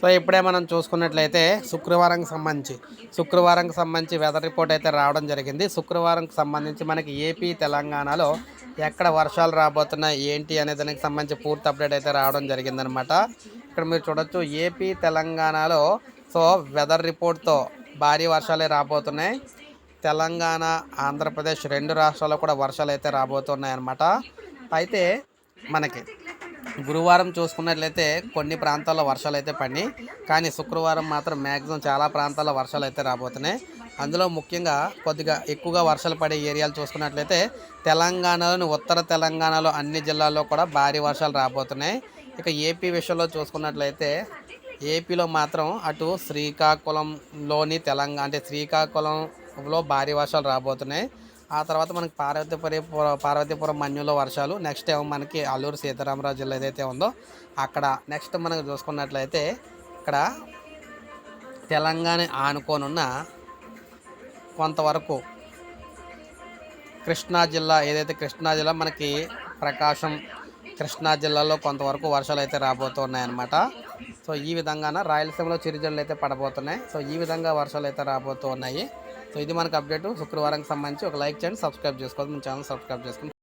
So ఇప్పుడే మనం చూసుకున్నట్లయితే శుక్రవారంకి సంబంధించి శుక్రవారంకి సంబంధించి వెదర్ రిపోర్ట్ అయితే రావడం జరిగింది. శుక్రవారంకి సంబంధించి మనకి ఏపీ తెలంగాణలో ఎక్కడ వర్షాలు రాబోతున్నాయి ఏంటి అనే దానికి సంబంధించి పూర్తి అప్డేట్ అయితే రావడం జరిగిందనమాట ఇక్కడ మీరు చూడొచ్చు ఏపీ తెలంగాణలో సో వెదర్ రిపోర్ట్తో భారీ వర్షాలే రాబోతున్నాయి. తెలంగాణ ఆంధ్రప్రదేశ్ రెండు రాష్ట్రాల్లో కూడా వర్షాలు అయితే రాబోతున్నాయి అన్నమాట అయితే మనకి గురువారం చూసుకున్నట్లయితే కొన్ని ప్రాంతాల్లో వర్షాలు అయితే పడినాయి. కానీ శుక్రవారం మాత్రం మ్యాక్సిమం చాలా ప్రాంతాల్లో వర్షాలు అయితే రాబోతున్నాయి. అందులో ముఖ్యంగా కొద్దిగా ఎక్కువగా వర్షాలు పడే ఏరియాలు చూసుకున్నట్లయితే తెలంగాణలోని ఉత్తర తెలంగాణలో అన్ని జిల్లాల్లో కూడా భారీ వర్షాలు రాబోతున్నాయి. ఇక ఏపీ విషయంలో చూసుకున్నట్లయితే ఏపీలో మాత్రం అటు శ్రీకాకుళంలోని తెలంగాణ అంటే శ్రీకాకుళంలో భారీ వర్షాలు రాబోతున్నాయి. ఆ తర్వాత మనకి పార్వతీపురం పార్వతీపురం మన్యులో వర్షాలు. నెక్స్ట్ ఏమో మనకి అల్లూరు సీతారామరాజు జిల్లా ఏదైతే ఉందో అక్కడ నెక్స్ట్ మనం చూసుకున్నట్లయితే ఇక్కడ తెలంగాణ ఆనుకోనున్న కొంతవరకు కృష్ణా జిల్లా ఏదైతే కృష్ణా జిల్లా మనకి ప్రకాశం కృష్ణా జిల్లాలో కొంతవరకు వర్షాలు అయితే రాబోతున్నాయన్నమాట. సో ఈ విధంగాన రాయలసీమలో చిరుజల్లు అయితే పడబోతున్నాయి. సో ఈ విధంగా వర్షాలు అయితే రాబోతున్నాయి. సో ఇది మనకు అప్డేట్. శుక్రవారం సంబంధించి ఒక లైక్ చేయండి సబ్స్క్రైబ్ చేసుకోవాలి మన ఛానల్ సబ్స్క్రైబ్ చేసుకోండి